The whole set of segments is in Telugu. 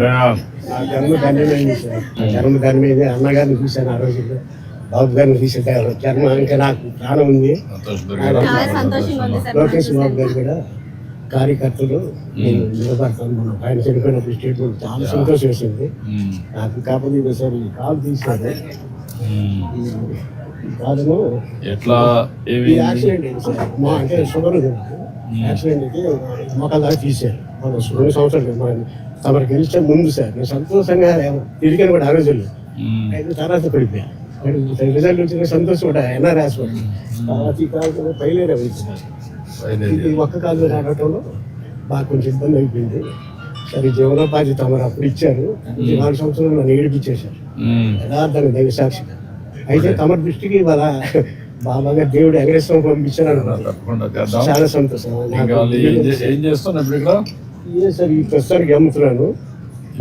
నా జన్మ ధన్యమైంది అన్నగారిని చూశాను ఆ రోజుల్లో బాబు గారిని చూసాను జన్మ ఇంకా నాకు ప్రాణం ఉంది. సంతోష్ దొరికారా చాలా సంతోషంగా ఉంది సార్. లోకేష్ బాబు గారు కూడా కార్యకర్తలు నేను నిలబడతాను. మన ఆయన చనిపోయినప్పుడు స్టేట్మెంట్ చాలా సంతోషం వేసింది. నాకు కాకపోతే సార్ ఈ కాలు తీశారు. ఎట్లా? ఈ ఏవి యాక్సిడెంట్ అయింది సార్. మా అంటే షుగర్. యాక్సిడెంట్ అయితే మొక్కల దాకా తీశారు. మన రెండు సంవత్సరాలు గెలిచే ముందు సార్. నేను సంతోషంగా తిరిగాను కూడా ఆ రోజుల్లో తర్వాత పడిపోయా. రిజల్ట్ వచ్చిన సంతోషం కూడా తర్వాత ఈ కాలు పైలేరే ఒక్క కాలు బాగా కొంచెం ఇబ్బంది అయిపోయింది. సరే జీవనోపాధి తమరు అప్పుడు ఇచ్చారు. నాలుగు సంవత్సరాలు నన్ను ఏడిపించేశారు. యథార్థంగా దైవ సాక్షిగా అయితే తమ దృష్టికి వాళ్ళ బాబాగా దేవుడు వెంకటేశ్వరం పంపించారు. చాలా సంతోషం. ఏం చే- ఏం చేస్తున్నారు ఇప్పుడు ఇక్కడ? ఇదే సార్ ఈ ప్రస్తుతానికి అమ్ముతున్నాను.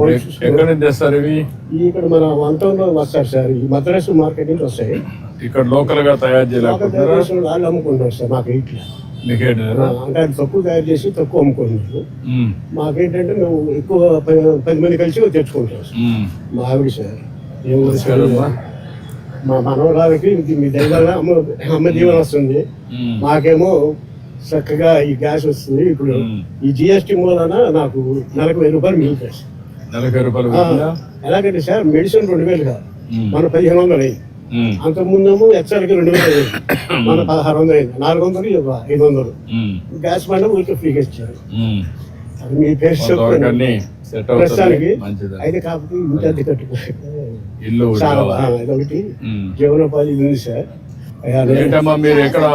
ఎక్- ఎక్కడి నుంచి తెస్తారు ఇవి? ఈ ఇక్కడ మన వంతంలో వస్తారు సార్. ఈ మద్రాసు మార్కెట్ నుంచి వస్తాయి. ఇక్కడ లోకల్గా తయారు లోకల్ చేయలేకపోతున్నారా? తయారు చేసిన వాళ్ళు అమ్ముకుంటారు సార్ మాకు ఇట్లా. మీకేంటి అంటే అది తక్కువ తయారు చేసి తక్కువ అమ్ముకుంటున్నారు. ఉమ్, మాకేంటంటే మేము ఎక్కువ పది మంది కలిసి తెచ్చుకుంటాం సార్. మా ఆవిడ సార్. మా మనవరాలకి మీ దైవాల అమ్మ అమ్మ దీవెన వస్తుంది. మాకేమో చక్కగా ఈ గ్యాస్ వస్తుంది. ఇప్పుడు. ఈ జిఎస్టీ మూలన నాకు నెలకు వెయ్యి రూపాయలు మిగులుతాయి సార్. ఎలాగంటే సార్ మెడిసిన్ రెండు వేలు కాదు. మన పదిహేను వందలు అయింది ఉమ్, అంత ముందేమో ఎక్సెల్కి రెండు వేలు అయింది మన పదహారు వందలు అయింది నాలుగు వందలు ఐదు వందలు. గ్యాస్ బండ ఊరికి ఫ్రీగా ఇచ్చారు. అది మీ పేరు చెప్పండి. ప్రస్తుతానికి అయితే కాకపోతే ఇంటి అద్దె కట్టుకో. ఇల్లు. జీవనోపాధి ఉంది సార్. ఏంటమ్మా మీరు ఎక్కడ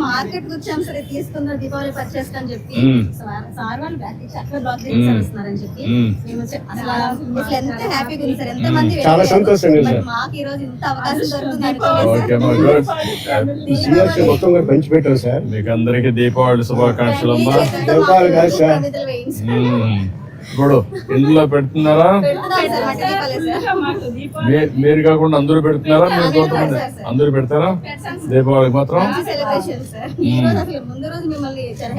మార్కెట్ వచ్చాం సరే తీసుకుందాం దీపావళి పర్చేస్ అని చెప్పి. మ్మ్. సార్ సార్ వాళ్ళు బ్యాక్ అక్కడ బ్లాక్ దగ్గర వస్తున్నారని చెప్పి. మ్మ్. మేము వచ్చి- అసలు అసలు ఎంత హ్యాపీగా ఉంది సార్. ఎంత మంది చాలా. మాకు ఈ రోజు ఇంత అవకాశం దొరుకుతుంది సిఆర్సీ మొత్తం కూడా పంచిపెట్టాం సార్. మీకు అందరికి దీపావళి శుభాకాంక్షలు అమ్మా. దీపావళి కాదు సార్. ఇప్పుడు ఇంట్లో పెడుతున్నారా? మీరు కాకుండా అందరూ పెడుతున్నారా? మీరు కొంతమంది అందరూ పెడతారా? దీపావళి మాత్రం? మంచి సెలబ్రేషన్ సార్. ఈ రోజు అసలు ముందు రోజు మిమ్మల్ని చాలా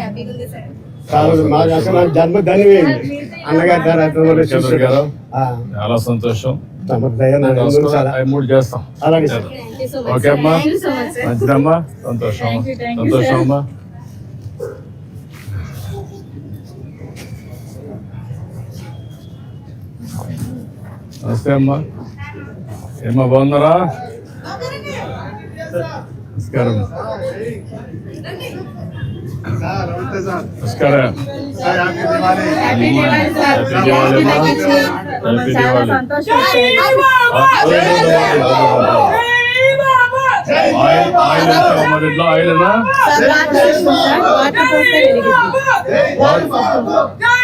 నమస్తే అమ్మా. ఏమ్మా బాగున్నారా? నమస్కారం. నమస్కారం. హ్యాపీ దివాళీ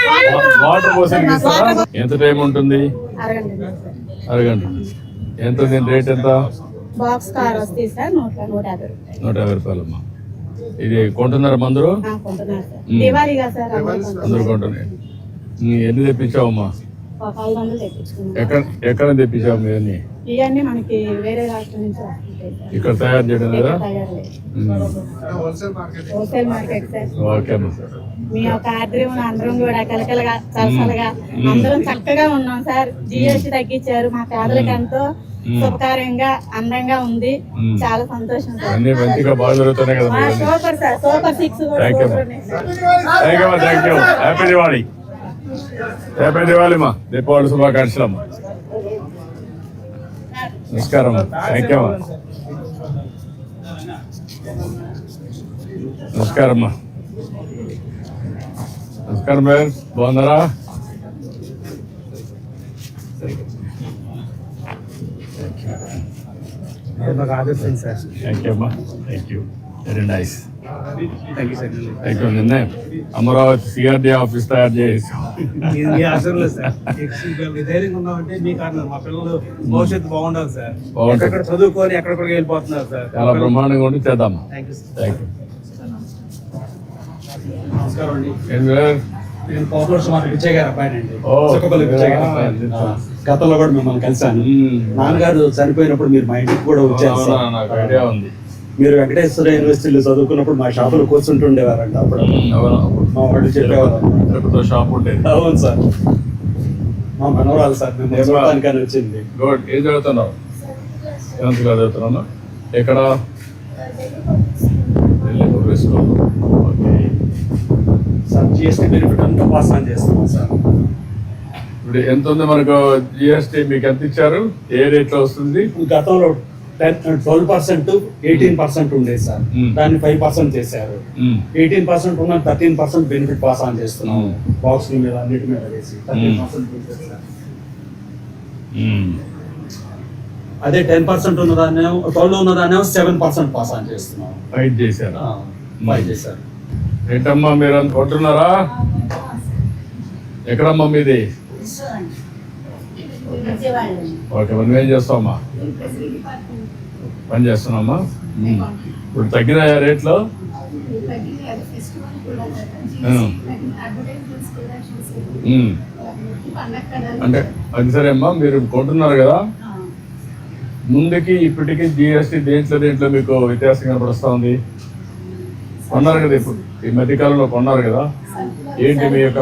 అమ్మా. వాటర్ పోసి ఇస్తారా ఎంత టైం ఉంటుంది? అరగంట. ఎంత దీని రేట్ ఎంత? నూట యాభై రూపాయలు. రూపాయలమ్మా. ఇది కొంటున్నారా అందరూ అందరు కొంటున్నారు. కొంటున్నాయి ఎన్ని తెప్పించావమ్మా? వందలు తెప్పించుకున్నాం. ఎక్కడ ఇవన్నీ? ఇవన్నీ మనకి వేరే రాష్ట్రం నుంచి వస్తుంటాయి సార్. ఇక్కడ తయారు చేయడం ఇక్కడ తయారు ఉమ్. Wholesale market sir. ఓకే అమ్మా మీ యొక్క అందరం కూడా కలకలగా సరసలుగా అందరం చక్కగా ఉన్నాం సార్. జిఎస్టీ తగ్గించారు. మా పేదలకు ఎంతో శుభకార్యంగా అందంగా ఉంది. చాలా సంతోషం సార్. అన్ని మంచిగా బాగా జరుగుతున్నాయి కదా సూపర్ సార్. సూపర్ సిక్స్ కూడా Thank you, సూపర్ ma'am. ఉన్నాయి sir thank you thank you happy Diwali happy Diwali మా దీపావళి శుభాకాంక్షలు అమ్మా నమస్కారం థ్యాంక్ యూ అమ్మా నమస్కారం అమ్మా నమస్కారం మేడం బాగున్నారా మాకు ఆదర్శం సార్ థ్యాంక్ యూ అమ్మా thank you very nice thank you Amaravati CRD office తయారు చేసి. అవసరం లేదు సార్. మీకు ధైర్యంగా ఉన్నామంటే మీ కారణం. మా పిల్లలు భవిష్యత్తు బాగుండాలి సార్. బాగుంటుంది. ఎక్కడ చదువుకొని ఎక్కడెక్కడికి వెళ్ళిపోతున్నారు సార్. చాలా బ్రహ్మాండంగా ఉండి చేద్దాం. Thank you sir thank you నమస్కారం అండి. ఏం సార్ నేను పాపులర్ మాకు పిచ్చయ్య గారు అబ్బాయి అండి ఓ. చుక్కపల్లి పిచ్చయ్య గారు అబ్బాయి ఆ. గతంలో కూడా మిమ్మల్ని కలిశాను. నాన్నగారు చనిపోయినప్పుడు మీరు మా ఇంటికి కూడా వచ్చారు మీరు వెంకటేశ్వర యూనివర్సిటీలో చదువుకున్నప్పుడు మా షాపులో కూర్చుంటుండేవారంట అప్పుడు. మా వాళ్ళు చెప్పేవారు. షాప్ ఉండేది. అవును సార్. మా మనవరాలు సార్ మేము చూడటానికని వచ్చింది. గుడ్. ఏం చదువుతున్నావు? సెవెంత్ క్లాస్ చదువుతున్నాను ఎక్కడ? ఓకే. సార్ జిఎస్టీ బెనిఫిట్ అంతా పాస్ ఆన్ చేస్తున్నాం సార్. ఇప్పుడు ఎంత ఉంది మనకు జిఎస్టీ మీకు ఎంత ఇచ్చారు? ఏ రేట్లో వస్తుంది? గతంలో ట్వెల్వ్ పర్సెంట్ ఎయిటీన్ పర్సెంట్ ఉండేది సార్. దాన్ని ఫైవ్ పర్సెంట్ చేశారు. ఎయిటీన్ పర్సెంట్ ఉన్న thirteen percent benefit pass on చేస్తున్నాం. బాక్స్ మీద అన్నిటి మీద వేసి థర్టీన్. పర్సెంట్ మ్మ్. అదే టెన్ పర్సెంట్ ఉన్నదాన్ని ట్వెల్వ్ ఉన్నదాన్ని సెవెన్ పర్సెంట్ పాస్ ఆన్ చేస్తున్నాం. ఫైట్ చేశారు. ఫైవ్ చేశారు. ఏంటమ్మా మీరు అనుకుంటున్నారా? ఎక్కడమ్మా మీది? ఓకే మనం ఏం చేస్తామమ్మా? పని చేస్తున్నామా. ఇప్పుడు తగ్గినాయా రేట్లో. అంటే అది సరే అమ్మా మీరు కొంటున్నారు కదా? ముందుకి ఇప్పటికి జిఎస్టీ దేంట్లో దేంట్లో మీకు వ్యత్యాసం కనపడుస్తా ఉంది? కొన్నారు కదా ఇప్పుడు. ఈ మధ్యకాలంలో కొన్నారు కదా? ఏంటి మీ యొక్క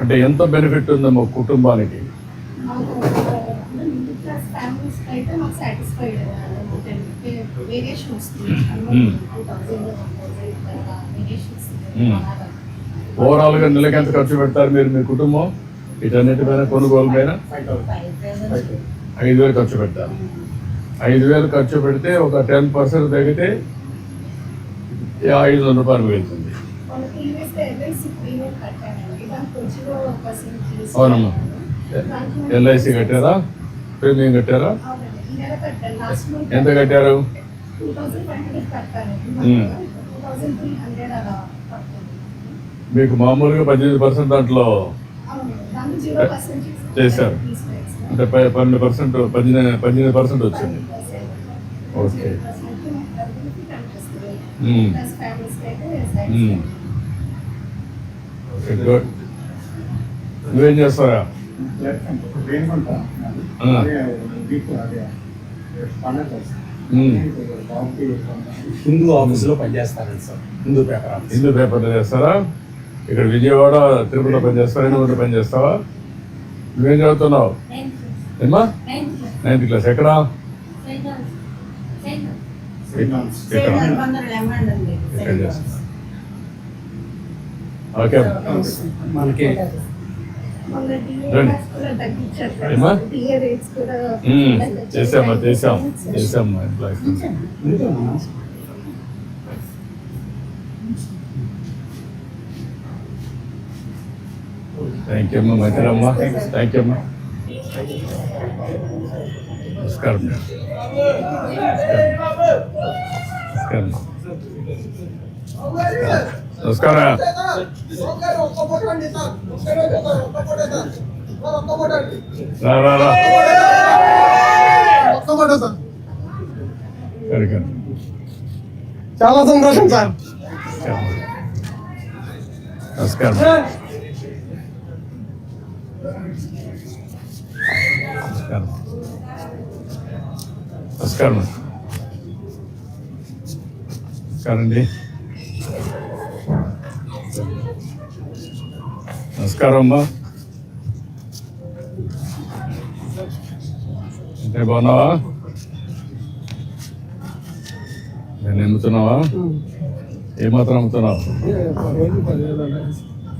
అంటే ఎంత బెనిఫిట్ కుటుంబానికి మాకు సాటిస్ఫైడ్ వేరియేషన్ వస్తుంది Hmm. Hmm. ఓవరాల్గా నెలకి ఎంత ఖర్చు పెడతారు మీరు మీ కుటుంబం వీటన్నిటిపైన కొనుగోలు పైన ఐదు వేలు ఖర్చు పెడతారు ఐదు వేలు ఖర్చు పెడితే ఒక టెన్ పర్సెంట్ తగ్గితే ఐదు వందల రూపాయలు పర్సెంట్ అవునమ్మా. ఎల్ఐసి కట్టారా? ప్రీమియం కట్టారా? ఎంత కట్టారు? మీకు మామూలుగా పద్దెనిమిది పర్సెంట్ దాంట్లో చేశారు. అంటే పన్నెండు పర్సెంట్ పద్దెనిమిది పద్దెనిమిది పర్సెంట్ వచ్చింది. ఓకే. గుడ్. నువ్వేం చేస్తారా. హిందూ ఆఫీసులో పనిచేస్తారండి సార్. హిందూ పేపర్ హిందూ పేపర్లో చేస్తారా? ఇక్కడ విజయవాడ తిరుపతిలో పని చేస్తావా ఎన్ని పని చేస్తావా నువ్వేం చదువుతున్నావు? ఏమా నైన్త్ క్లాస్ ఎక్కడ? ఓకే. మనకి రండి. ఏమ్మా? మ్మ్. చేసామా చేసాం చేసామ్మా థ్యాంక్ యూ అమ్మా మంచిదమ్మా థ్యాంక్ యూ అమ్మా నమస్కారం నమస్కారం నమస్కారం రా రా రా కరెక్ట్ చాలా సంతోషం సార్ నమస్కారం నమస్కారం నమస్కారం. నమస్కారం అండి నమస్కారం అమ్మా. అంటే బాగున్నావా? నేను అమ్ముతున్నావా ఏమాత్రం అమ్ముతున్నావు?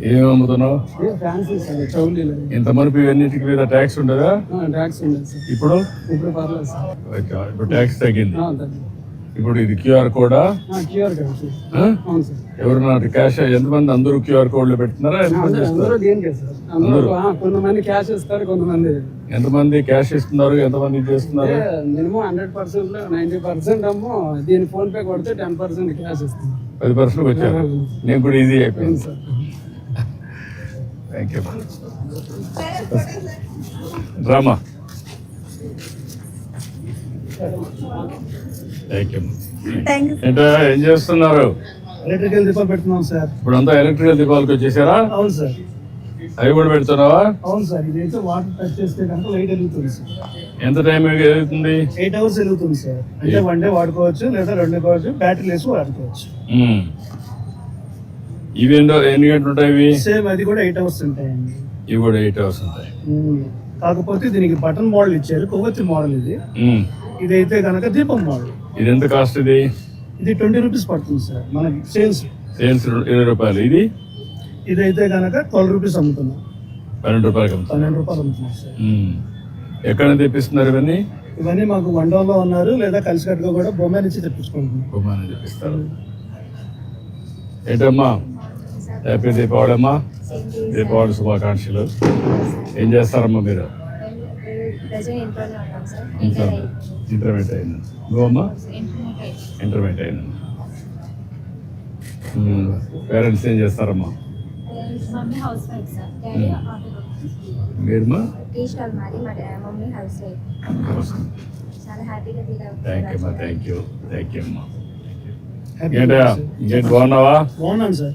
ఏమేమి అమ్ముతున్నావు ఇంత మనకు ఇవన్నిటికి మీద ట్యాక్స్ ఉండదా? ట్యాక్స్ ఉండదు ఇప్పుడు? ఇప్పుడు పర్లేదు సార్. ఓకే, ఇప్పుడు ట్యాక్స్ తగ్గింది. ఇప్పుడు ఇది క్యూఆర్ కోడా? QR code sir. ఎవరన్నా క్యాష్ ఎంతమంది అందరూ క్యూఆర్ కోడ్లు పెడుతున్నారా? ఎంతమంది అందరూ అందరూ కొంతమంది క్యాష్ ఇస్తారు కొంతమంది ఎంతమంది క్యాష్ ఇస్తున్నారు? ఎంతమంది చేస్తున్నారు? Minimum hundred percent ninety percent అమ్మో దీని ఫోన్ పే కొడితే టెన్ పర్సెంట్ క్యాష్ ఇస్తుంది పది పర్సెంట్ వచ్చారు. నేను కూడా ఈజీ అయిపోయింది. Sir. Thank you drama thank you ఏంటో ఏం చేస్తున్నారు? ఎలక్ట్రికల్ దీపాలు పెడుతున్నాం సార్ ఇప్పుడు అంతా ఎలక్ట్రికల్ దీపాలకు వచ్చేసారా? అవును సార్ అవి కూడా పెడుతున్నావా? అవును సార్ ఇదైతే వాటర్ టచ్ చేస్తే కనుక లైట్ వెలుగుతుంది సార్ ఎంత టైం అవుతుంది ఎయిట్ అవర్స్ వెలుగుతుంది సార్ అంటే వన్ డే వాడుకోవచ్చు లేదా రెండు కావచ్చు బ్యాటరీ వేసి వాడుకోవచ్చు. ఇవి ఎన్నో ఎన్ని గంటలు ఉంటాయి ఇవి? సేమ్ అది కూడా ఎయిట్ అవర్స్ ఉంటాయండి. ఇవి కూడా ఎయిట్ అవర్స్ ఉంటాయి. కాకపోతే దీనికి బటన్ మోడల్ ఇచ్చారు కొవ్వొత్తి మోడల్ ఇది. ఇదైతే కనుక దీపం మోడల్. ఇది ఎంత కాస్ట్ ఇది? ఇది ట్వంటీ రూపీస్ పడుతుంది సార్ మనకి సేల్స్. సేల్స్ ఇరవై రూపాయలు. ఇది? ఇదైతే కనుక ట్వెల్వ్ రూపీస్ అమ్ముతున్నాం. పన్నెండు అమ్ముతాం. పన్నెండు రూపాయలు అమ్ముతున్నాం సార్. ఎక్కడ తెప్పిస్తున్నారు ఇవన్నీ? ఇవన్నీ మాకు వండోలో ఉన్నారు లేదా కలిసికట్టుగా కూడా బొమ్మ నుంచి తెప్పించుకుంటున్నాం. బొమ్మని తెప్పిస్తారు. ఏంటమ్మా? హ్యాపీ దీపావళి అమ్మా. దీపావళి శుభాకాంక్షలు. ఏం చేస్తారమ్మా మీరు? ఇంటర్మీడియట్. అయింది. నువ్వమ్మా? ఇంటర్మీడియట్ అయింది. పేరెంట్స్ ఏం చేస్తారమ్మా? Mummy house wife sir. Daddy. Auto మీరమ్మా? Tea stall మాది మా డా- మమ్మీ హౌస్ వైఫ్. చాలా హ్యాపీగా ఫీల్ థ్యాంక్ యూ అమ్మా థ్యాంక్ యూ థ్యాంక్ యూ అమ్మా ఇంకేంటా ఇంకేంటి బాగున్నావా? బాగున్నాను సార్.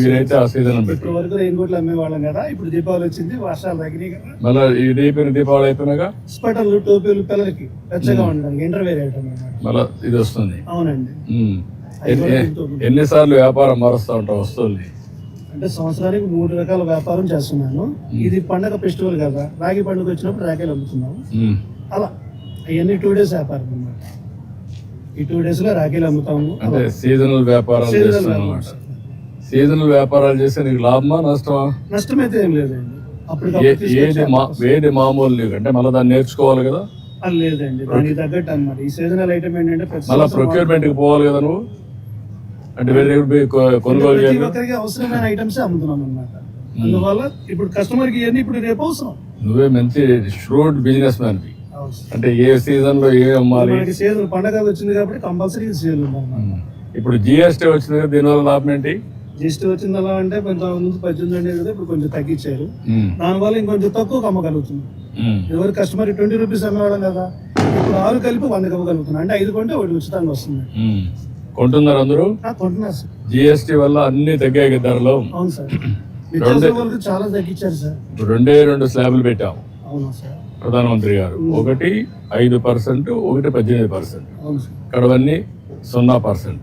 మీరైతే ఆ సీజన్ ఇప్పుడు పెట్టు. వరకు రెయిన్ కోట్లు అమ్మేవాళ్ళం కదా ఇప్పుడు దీపావళి వచ్చింది వర్షాలు తగ్గినాయి కదా. మళ్ళీ దీపావళి స్వెటర్లు టోపీలు పిల్లలకి వెచ్చగా ఉండడానికి ఇంటర్వేర్ ఐటమ్ అన్నమాట. మళ్ళీ ఇది వస్తుంది. అవునండి. ఎన్నిసార్లు వ్యాపారం మారుస్తూ ఉంటాం వస్తువుల్ని? అంటే సంవత్సరానికి మూడు రకాల వ్యాపారం చేస్తున్నాను. ఇది పండగ ఫెస్టివల్ కదా రాగి పండుగ వచ్చినప్పుడు రాఖీలు అమ్ముతున్నాము. అలా అవన్నీ టూ డేస్ వ్యాపారం అన్నమాట. ఈ టూ డేస్లో రాఖీలు అమ్ముతాము. సీజనల్ వ్యాపారం. సీజనల్ వ్యాపారాలు చేస్తే నీకు లాభమా నష్టమా? నష్టం అయితే ఏం లేదండి ఏది ఏది మామూలు నీకు? అంటే మళ్ళీ దాన్ని నేర్చుకోవాలి కదా? లేదండి దానికి తగ్గట్టు అన్నమాట ఈ సీజనల్ ఐటమ్ ఏంటంటే మళ్ళీ ప్రొక్యూర్మెంట్కి పోవాలి కదా నువ్వు? అంటే వేరే కొనుగోలు చేయాలి ఒక్కరికి అవసరమైన ఐటమ్స్ అమ్ముతున్నాం అన్నమాట. అందువల్ల ఇప్పుడు కస్టమర్కి ఇవన్నీ ఇప్పుడు రేపు అవసరం. నువ్వే మంచి ష్రూడ్ బిజినెస్ మ్యాన్. అంటే ఏ సీజన్లో ఏ అమ్మాలి? సీజన్ పండగ వచ్చింది కాబట్టి కంపల్సరీ ఉమ్. ఇప్పుడు జిఎస్టీ వచ్చింది దీనివల్ల లాభం ఏంటి? జిఎస్టీ వచ్చింది అలా అంటే కొంచెం ముందు పద్దెనిమిది ఉండేది కదా ఇప్పుడు కొంచెం తగ్గించారు. దానివల్ల ఇంకొంచెం తక్కువ అమ్మగలుగుతుంది. ఎవరు కస్టమర్ ట్వంటీ రూపీస్ అమ్మేవాళ్ళం కదా ఇప్పుడు ఆరు కలిపి వంద అమ్మగలుగుతున్నాం. అంటే ఐదు కొంటే ఒకటి ఉచితంగా వస్తుంది. కొంటున్నారు అందరూ? కొంటున్నారు సార్ జిఎస్టీ వల్ల అన్ని తగ్గాయి ధరలు. అవును సార్ చాలా తగ్గించారు సార్ రెండే రెండు స్లాబ్లు పెట్టాం అవును సార్ ప్రధానమంత్రి గారు. ఒకటి ఐదు పర్సెంట్ ఒకటి పద్దెనిమిది పర్సెంట్. అవును సార్ కడవన్నీ సున్నా పర్సెంట్.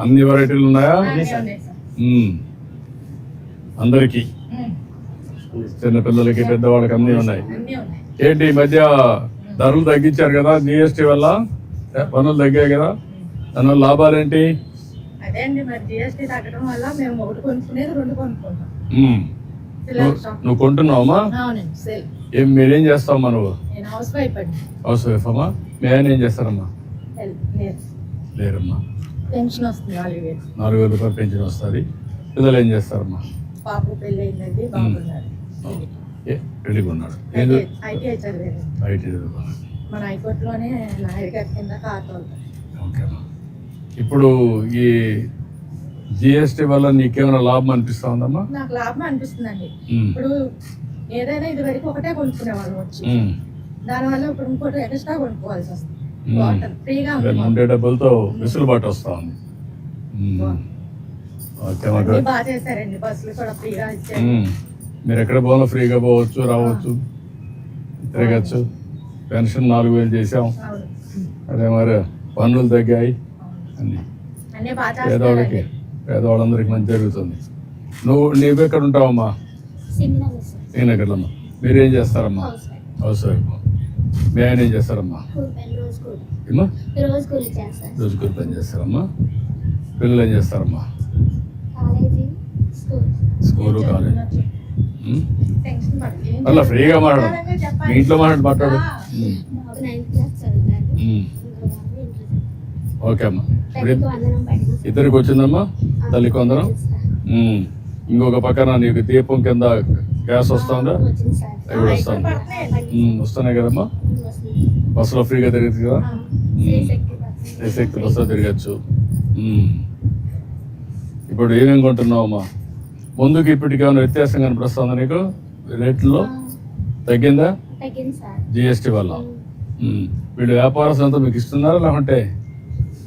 అన్ని వెరైటీలు ఉన్నాయా. అందరికీ? చిన్నపిల్లలకి పెద్దవాళ్ళకి అన్నీ ఉన్నాయి. ఏంటి ఈ మధ్య ధరలు తగ్గించారు కదా జిఎస్టీ వల్ల? పనులు తగ్గాయి కదా. దానివల్ల లాభాలు ఏంటి. నువ్వు కొంటున్నావమ్మా? ఏం మీరేం చేస్తావమ్మా నువ్వు? హౌస్ వైఫ్ అమ్మా? మీ ఆయన ఏం చేస్తారమ్మా? లేరమ్మా. పెన్షన్ వస్తుంది నాలుగు వేలు. రూపాయలు పెన్షన్ వస్తుంది. పిల్లలు ఏం చేస్తారమ్మా? పాప పెళ్ళి అయిందండి బాగున్నారు పెళ్ళికి ఉన్నాడు. ఐటీఐ మన హైకోర్టులోనే లాయర్ గారి కింద కార్ తోలుతారు ఓకే అమ్మా. ఇప్పుడు ఈ జిఎస్టీ వల్ల నీకేమైనా లాభం అనిపిస్తా ఉందమ్మా నాకు లాభం అనిపిస్తుందండి. ఇప్పుడు ఏదైనా ఇది వరకు ఒకటే కొనుక్కునే వాళ్ళు వచ్చి దానివల్ల ఇప్పుడు ఇంకోటి ఎక్స్ట్రా కొనుక్కోవాల్సి వస్తుంది. మాకు. ఉండే డబ్బులతో వెసులుబాటు వస్తా ఉంది ఇచ్చారు. ఉమ్. మీరు ఎక్కడ పోవాలో ఫ్రీగా పోవచ్చు రావచ్చు. తిరగచ్చు. పెన్షన్ నాలుగు వేలు చేసాం. అదే మరి పన్నులు తగ్గాయి. అన్ని. పేదవాళ్ళకి పేదవాళ్ళందరికీ మంచి జరుగుతుంది. నువ్వు నీవు ఎక్కడ ఉంటావమ్మా? శ్రీనగర్లో అమ్మా మీరేం చేస్తారమ్మా? వైఫ్. మీ ఆయన ఏం చేస్తారమ్మా? ఏమ్మా? రోజు కూలి పని చేస్తారమ్మా? పిల్లలు ఏం చేస్తారమ్మా? College school. School college. అలా ఫ్రీగా మాట్లాడు. మీ. ఇంట్లో మాట్లాడు మాట్లాడు. ఓకే అమ్మా. ఇద్దరికి వచ్చిందమ్మా? తల్లికి వందనం ఉమ్. ఇంకొక పక్కన నీకు దీపం కింద గ్యాస్ వస్తుందా? అవి వస్తుంది? ఉమ్, వస్తున్నాయి కదమ్మా. బస్సులో ఫ్రీగా తిరగచ్చు కదా? శక్తి బస్సులో తిరగచ్చు. ఇప్పుడు ఏమేమి కొంటున్నావమ్మా? ముందుకి ఇప్పటికి ఏమైనా వ్యత్యాసం కనిపిస్తుందా నీకు? రేట్లలో తగ్గిందా? జిఎస్టీ వల్ల. వీళ్ళు వ్యాపారస్తులంతా మీకు ఇస్తున్నారా లేకుంటే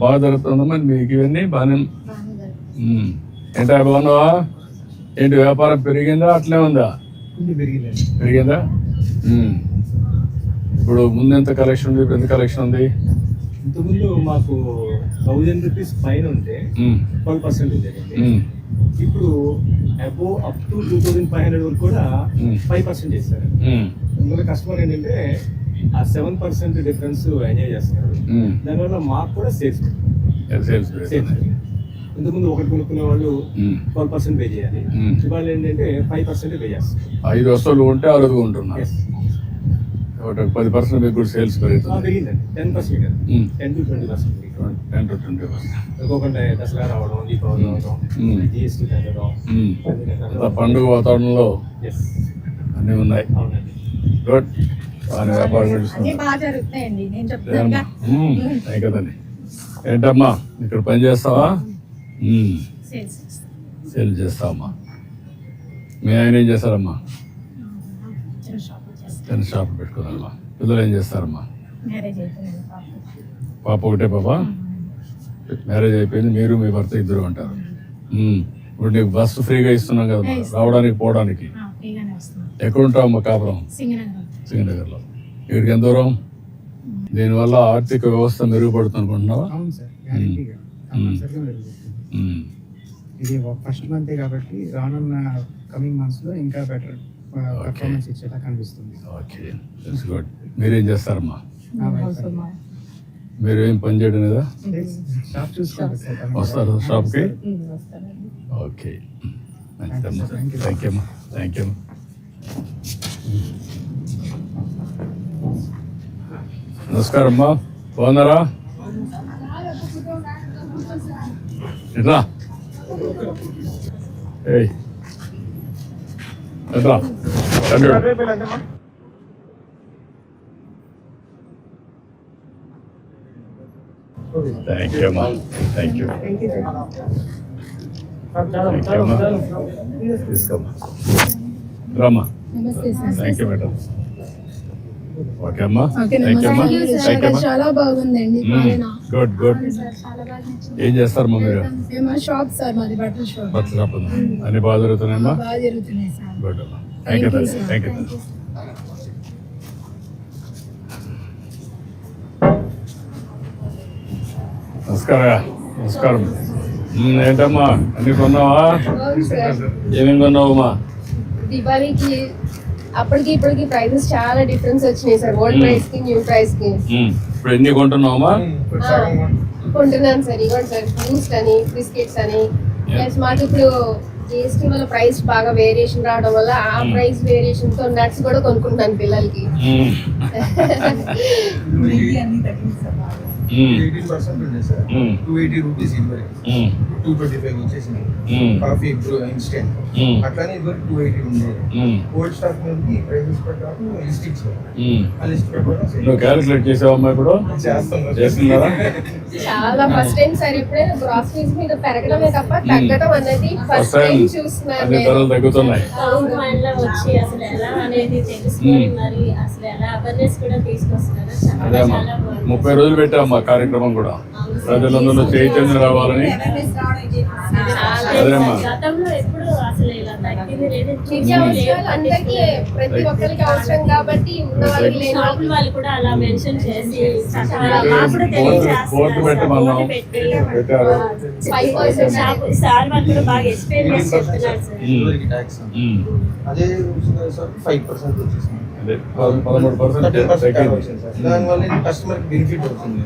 బాగా జరుగుతుందమ్మా మీకు ఇవన్నీ బాగానే. ఏంటా బాగున్నావా? ఏంటి వ్యాపారం పెరిగిందా? అట్లే ఉందా? పెరిగిందా. ఇప్పుడు ముందు ఎంత కలెక్షన్ ఉంది? ఇప్పుడు ఎంత కలెక్షన్ ఉంది? ఇంతకుముందు మాకు థౌజండ్ రూపీస్ పైన ఉంటే. ట్వెల్వ్ పర్సెంట్ ఉండేదండి. ఉమ్. ఇప్పుడు అబో up to two thousand five hundred వరకు కూడా. ఫైవ్ పర్సెంట్ చేస్తారు కస్టమర్ ఏంటంటే ఆ సెవెన్ పర్సెంట్ డిఫరెన్స్ ఎంజాయ్ చేస్తున్నారు. దానివల్ల మాకు కూడా సేఫ్ సేల్స్ సేఫ్. ఇంతకుముందు ఒకటి కొనుక్కునే వాళ్ళు. ట్వెల్వ్ పర్సెంట్ పే చేయాలి. ఇవాళ ఏంటంటే ఫైవ్ పర్సెంట్ పే చేస్తారు ఐదు వస్తువులు ఉంటే అరుదుగా ఉంటున్నారు. కాబట్టి పది పర్సెంట్ మీకు కూడా సేల్స్ పెరిగిందండి. Ten percent. Ten to twenty percent ten to twenty percent ఇంకొకటి దసరా రావడం దీపావళి రావడం. జిఎస్టీ తగ్గడం అంత పండుగ వాతావరణంలో అన్నీ ఉన్నాయి. గుడ్ కదండి ఏంటమ్మా ఇక్కడ పని చేస్తావా? సేల్ చేస్తావమ్మా. మీ ఆయన ఏం చేస్తారమ్మా? చిన్న షాప్ పెట్టుకున్నారమ్మా. పిల్లలు ఏం చేస్తారమ్మా. పాప. ఒకటే పాప? మ్యారేజ్ అయిపోయింది మీరు మీ భర్త ఇద్దరు అంటారు ఉమ్. ఇప్పుడు నీకు బస్సు ఫ్రీగా ఇస్తున్నాం కదా రావడానికి పోవడానికి. ఎక్కడ ఉంటావమ్మా కాపురం? సింగనగర్లో ఇక్కడికి ఎంత దూరం? దీనివల్ల ఆర్థిక వ్యవస్థ మెరుగుపడుతుంది అనుకుంటున్నావా. ఇది ఫస్ట్ మంత్ కాబట్టి రానున్న కమింగ్ మంత్స్లో ఇంకా బెటర్ పర్ఫార్మెన్స్ ఇచ్చేలా కనిపిస్తుంది. ఓకే దట్స్ గుడ్ మీరేం చేస్తారమ్మా? మీరు ఏం పని చేయడం లేదా? షాప్ చూసుకోండి సార్ వస్తారు షాప్కి ఓకే. థ్యాంక్ యూ అమ్మా థ్యాంక్ యూ నమస్కారం అమ్మా. బాగున్నారా? ఎట్లా ఏయ్. ఎట్లా. థ్యాంక్ యూ అమ్మా. థ్యాంక్ యూ థ్యాంక్ యూ అమ్మా. తీసుకోమ్మా. రామ్మా. థ్యాంక్ యూ మేడం ఓకే అమ్మా. అమ్మా. అమ్మా. చాలా బాగుందండి గుడ్ గుడ్ ఏం చేస్తారమ్మా మీరు? మేము షాప్ సార్ మాది బట్టల షాప్. బట్టలు షాప్ ఉందా? అన్ని బాగా జరుగుతున్నాయమ్మా బాగా జరుగుతున్నాయి సార్ గుడ్ అమ్మా. థ్యాంక్ యూ థ్యాంక్ యూ నమస్కారం నమస్కారం. ఏంటమ్మా? అన్ని కొన్నావా? ఏమేమి కొన్నావమ్మా? దివాళీకి అప్పటికి ఇప్పటికి ప్రైసెస్ చాలా డిఫరెన్స్ వచ్చినాయి సార్. Old Hmm. ప్రైస్కి న్యూ ప్రైస్కి. ఉమ్, ఇప్పుడు ఎన్ని కొంటున్నావమ్మా? కొంటున్నాను సార్. ఇవ్వండి సార్ బూస్ట్ అని బిస్కెట్స్ అని. ప్లస్ మాకు ఇప్పుడు జిఎస్టీ వల్ల ప్రైస్ బాగా వేరియేషన్ రావడం వల్ల ఆ ప్రైస్ వేరియేషన్తో నట్స్ కూడా కొనుక్కుంటున్నాను పిల్లలకి. ఎయిటీన్ పర్సెంట్ ఉండే సార్. టూ ఎయిటీ రూపీస్ ఇవ్వరు. టూ ట్వంటీ ఫైవ్ వచ్చేసింది. కాఫీ ఇన్స్టెంట్ మ్మ్. అట్లానే ఇది టూ ఎయిటీ ఉండేది. ఓల్డ్ స్టాక్ మీద ప్రైసెస్ ప్రకారం లిస్ట్ ఇచ్చారు. ఆ లిస్ట్ ప్రకారం క్యాలిక్యులేట్ చేసావమ్మా ఇప్పుడు చేస్తాం చేస్తున్నారా చాలా ఫస్ట్ టైం సార్ ఎప్పుడైనా గ్రాసరీస్ మీద పెరగడమే తప్ప తగ్గడం అనేది ఫస్ట్ టైం చూస్తున్నాను. ధరలు తగ్గుతున్నాయి లో వచ్చి అసలు ఎలా అనేది తెలుసుకొని మరి అసలు ఎలా అవేర్నెస్ కూడా తీసుకొస్తున్నారు చాలా చాలా. ముప్పై రోజులు పెట్టామమ్మా కార్యక్రమం కూడా. ప్రజలందరూ చైతన్యం రావాలని. అదేమ్మా ప్రతి ఒక్కరికి అవసరం కాబట్టి వాళ్ళు కూడా అలా మెన్షన్ చేసి సార్. వాళ్ళు కూడా బాగా చెప్తున్నారు సార్ సార్ ఫైవ్ పర్సెంట్ వచ్చేసింది దానివల్ల కస్టమర్ బెనిఫిట్ వస్తుంది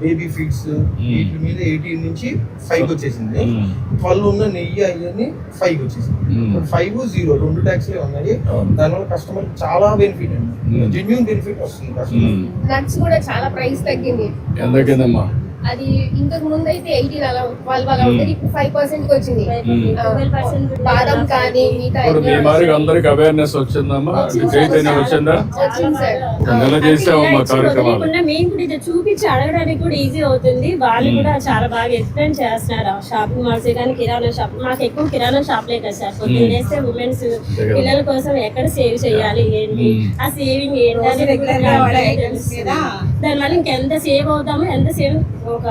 బేబీ ఫీడ్స్ వీటి మీద ఎయిటీన్ నుంచి ఫైవ్ వచ్చేసింది. ట్వెల్వ్ ఉన్న నెయ్యి అవన్నీ ఫైవ్ వచ్చేసింది. ఫైవ్ జీరో రెండు ట్యాక్స్లే ఉన్నాయి. దానివల్ల కస్టమర్ చాలా బెనిఫిట్ అండి. జెన్యున్ బెనిఫిట్ వస్తుంది కస్టమర్ కూడా చాలా ప్రైస్ తగ్గింది అది ఇంతకు ముందు అయితే ఎయిటీన్ అలా వాళ్ళు అలా ఉండేది ఇప్పుడు ఫైవ్ పర్సెంట్కి వచ్చింది మ్మ్. ఆ, 12% బాదం కానీ మిగతా అందరికి అవేర్నెస్ వచ్చిందమ్మా? చైతన్యం వచ్చిందా. వచ్చింది? సార్. ఒక నెల చేసామమ్మా కార్యక్రమాలు. వదిలేకుండా మేము కూడా ఇది చూపించి అడగడానికి కూడా ఈజీ అవుతుంది. వాళ్ళు కూడా చాలా బాగా ఎక్స్ప్లెయిన్ చేస్తున్నారు. షాపింగ్ మాల్స్ కానీ కిరాణా షాప్ మాకు ఎక్కువ కిరాణా షాప్లే కదా సార్. పొద్దున్న. చేస్తే ఉమెన్స్. పిల్లల కోసం ఎక్కడ సేవ్ చేయాలి ఏంటి. ఆ సేవింగ్ ఏంటి? దానివల్ల ఇంకెంత సేవ్ అవుతామో ఎంత సేవ్ ఒక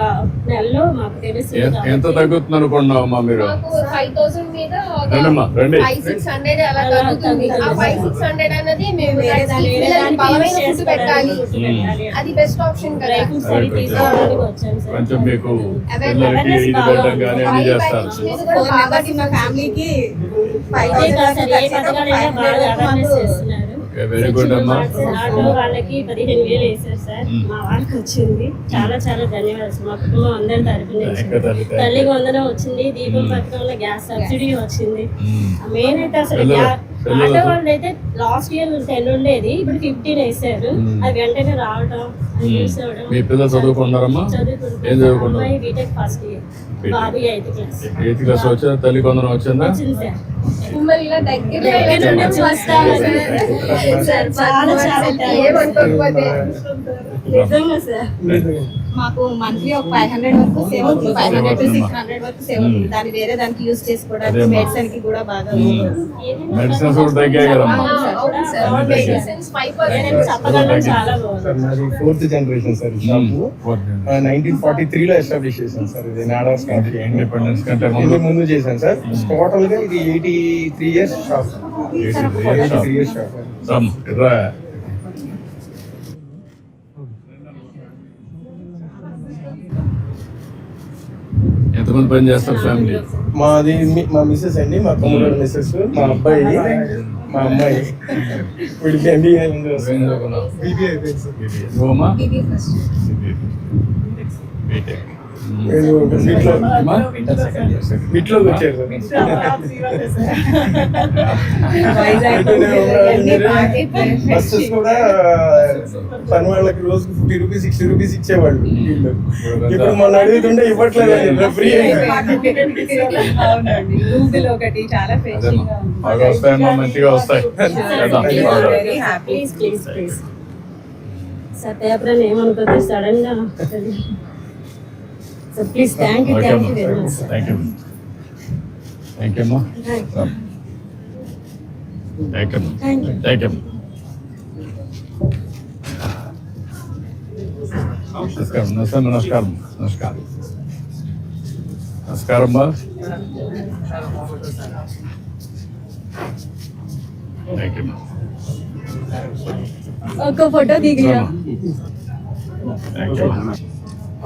నెలలో మాకు తెలుస్తుంది ఎ- ఎంత తగ్గుతుంది అనుకున్నావమ్మా మీరు? మాకు ఫైవ్ థౌసండ్ మీద రండమ్మా, రండి. ఫైవ్ సిక్స్ హండ్రెడ్ అలా తగ్గుతుంది. ఆ. ఫైవ్ సిక్స్ హండ్రెడ్ అన్నది మేము బలమైన ఫుడ్ పెట్టాలి. అది బెస్ట్ ఆప్షన్ కదా. కొంచెం మీకు ఫ్యామిలీకి ఫైవ్ ఇదే ఓకే వెరీ గుడ్ అమ్మా ఆటో వాళ్ళకి పదిహేను వేలు వేశారు సార్. మ్మ్. మా వాళ్ళకి వచ్చింది. చాలా చాలా ధన్యవాదాలు. మా కుటుంబం అందరి you. తల్లికి వందనం వచ్చింది. దీపం మ్మ్. పథకంలో గ్యాస్ సబ్సిడీ వచ్చింది. మ్మ్. మెయిన్ అయితే అసలు ఆటో వాళ్ళు అయితే లాస్ట్ ఇయర్ టెన్ ఉండేది. ఇప్పుడు ఫిఫ్టీన్ వేసారు. అది వెంటనే రావడం మీ పిల్లలు ఏం చదువుకుంటున్నారు? చదువుకుంటారు అమ్మాయి BTech first year. Eighth class. వచ్చిందా? తల్లి కొందరం వచ్చిందా? దగ్గర మాకు మంత్లీ ఒక ఫైవ్ హండ్రెడ్ వరకు సేవ్ అవుతుంది. Five hundred to six hundred వరకు సేవ్ అవుతుంది. దాన్ని వేరే దానికి యూజ్ చేసుకోవడానికి. మెడిసిన్కి కూడా బాగా మెడిసిన్స్ కూడా తగ్గాయి కదమ్మా. అవును సార్. మెడిసిన్స్ ఫైవ్ పర్సెంట్ చెప్పగలం చాలా బాగుంది. సార్ నాది ఫోర్త్ జనరేషన్ సార్ ఈ షాపు నైన్టీన్ ఫార్టీ త్రీలో ఎస్టాబ్లిష్ చేశాను సార్ ఇది. నాడాస్ కాఫీ ఇండిపెండెన్స్ కంటే ముందు ముందు ముందు చేశాను సార్. టోటల్గా ఇది eighty three years shop eighty three years shop ఎంతమంది పని చేస్తారు ఫ్యామిలీ? మాది మీ- మా మిస్సెస్ అండి మా తమ్ముడు మిస్సెస్ మా అబ్బాయి మా అమ్మాయి. వీడి ఎంబీఏ? బీబీఐ అయిపోయింది సార్ నువ్వమ్మా బీబీ ఫస్ట్ బీటెక్ నేను వీటిలో అమ్మా? వీటిలోకి వచ్చారు బస్సెస్ కూడా పని వాళ్ళకి రోజుకి ఫిఫ్టీ రూపీస్ సిక్స్టీ రూపీస్ ఇచ్చేవాళ్ళు ఇప్పుడు మొన్న అడుగుతుంటే ఇవ్వట్లేదు ఫ్రీ ఒకటి చాలా మంచిగా వస్తాయి చేద్దాం. వెరీ సడన్గా so please thank you okay thank అమ్మా you very much sir thank you thank you అమ్మా రమ్. Thank you thank you thank you నమస్కారం నమస్కారం నమస్కారం నమస్కారం నమస్కారం అమ్మా థ్యాంక్ యూ ఒక ఫోటో దిగిరా థ్యాంక్ యూ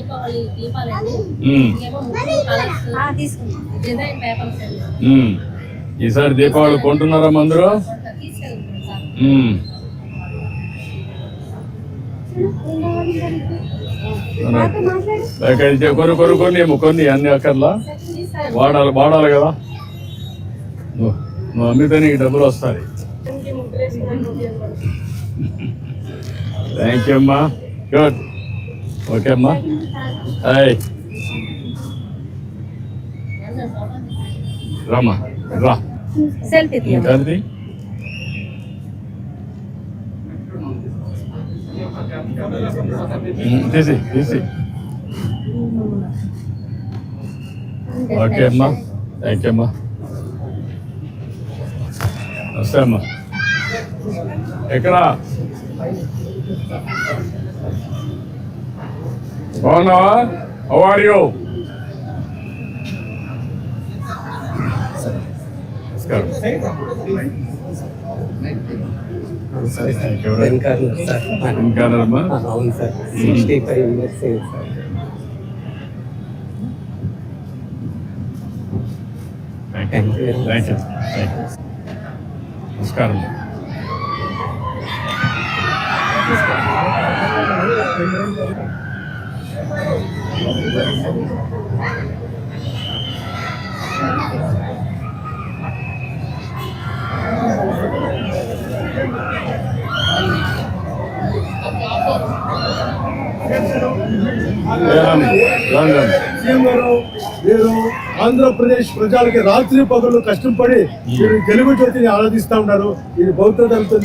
దీపావళి దీపాలండి డిజైన్ పేపర్స్. ఈసారి దీపావళి కొంటున్నారా అందరూ కొన్ని కొన్ని కొన్ని ఏమో కొన్ని అన్ని అక్కర్లా. వాడాలి వాడాలి కదా. నువ్వు నువ్వు అమ్మితే నీకు డబ్బులు వస్తాయి. థ్యాంక్ యూ అమ్మా. గుడ్ ఓకే అమ్మా హాయ్ రామ్మా రా. సెల్ఫీ తీసి తీసి ఓకే అమ్మా థ్యాంక్ యూ అమ్మా వస్తే అమ్మా ఎక్కడ? బాగున్నావా హౌ ఆర్ యూ నమస్కారం ఇంకానమ్మా అవును sir sixty five years sir thank you thank you నమస్కారం లండన్ లండన్ సీఎం గారు మీరు ఆంధ్రప్రదేశ్ ప్రజలకి రాత్రి పగలు కష్టపడి మీరు తెలుగు జ్యోతిని ఆరాధిస్తా ఉన్నారు. ఇది బౌద్ధ ధర్మం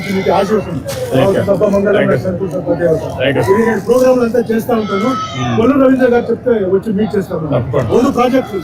మీకు నేను ప్రోగ్రాంలు అంతా చేస్తా ఉంటాను. కొల్లు రవీంద్ర గారు చెప్తే వచ్చి మీట్ చేస్తాను. రెండు ప్రాజెక్టులు